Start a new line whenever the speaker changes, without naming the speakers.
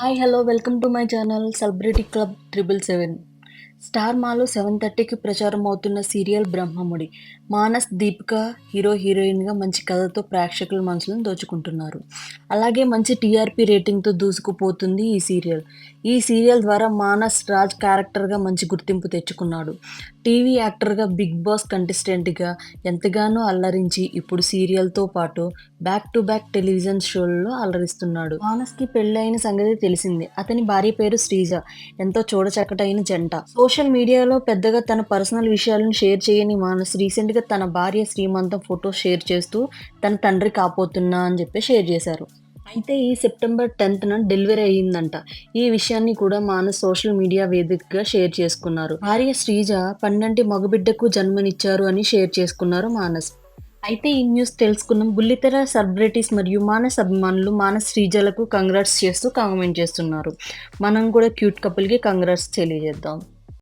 Hi, hello, welcome to my channel Celebrity Club 777. Star మాలో seven థర్టీకి ప్రచారం అవుతున్న సీరియల్ బ్రహ్మముడి. మానస్ దీపిక హీరో హీరోయిన్గా మంచి కథతో ప్రేక్షకుల మనసులను దోచుకుంటున్నారు. అలాగే మంచి టీఆర్పీ రేటింగ్తో దూసుకుపోతుంది ఈ సీరియల్. ఈ సీరియల్ ద్వారా మానస్ రాజ్ క్యారెక్టర్గా మంచి గుర్తింపు తెచ్చుకున్నాడు. టీవీ యాక్టర్గా బిగ్ బాస్ కంటెస్టెంట్గా ఎంతగానో అల్లరించి ఇప్పుడు సీరియల్తో పాటు బ్యాక్ టు బ్యాక్ టెలివిజన్ షోలలో అలరిస్తున్నాడు మానస్కి పెళ్ళైన సంగతి తెలిసిందే. అతని భార్య పేరు శ్రీజ. ఎంతో చూడచక్కటైన జంట. సోషల్ మీడియాలో పెద్దగా తన పర్సనల్ విషయాలను షేర్ చేయని మానస్ రీసెంట్గా తన భార్య శ్రీమంతం ఫోటో షేర్ చేస్తూ తన తండ్రి కాపోతున్నా అని చెప్పి షేర్ చేశారు. అయితే ఈ సెప్టెంబర్ టెన్త్న డెలివరీ అయ్యిందంట. ఈ విషయాన్ని కూడా మానస్ సోషల్ మీడియా వేదికగా షేర్ చేసుకున్నారు. భార్య శ్రీజ పన్నెంటి మగబిడ్డకు జన్మనిచ్చారు అని షేర్ చేసుకున్నారు మానస్. అయితే ఈ న్యూస్ తెలుసుకున్నాం బుల్లితెర సెలబ్రిటీస్ మరియు మానస్ అభిమానులు మానస్ శ్రీజలకు కంగ్రాట్స్ చేస్తూ కామెంట్ చేస్తున్నారు. మనం కూడా క్యూట్ కపుల్కి కంగ్రాట్స్ తెలియజేద్దాం.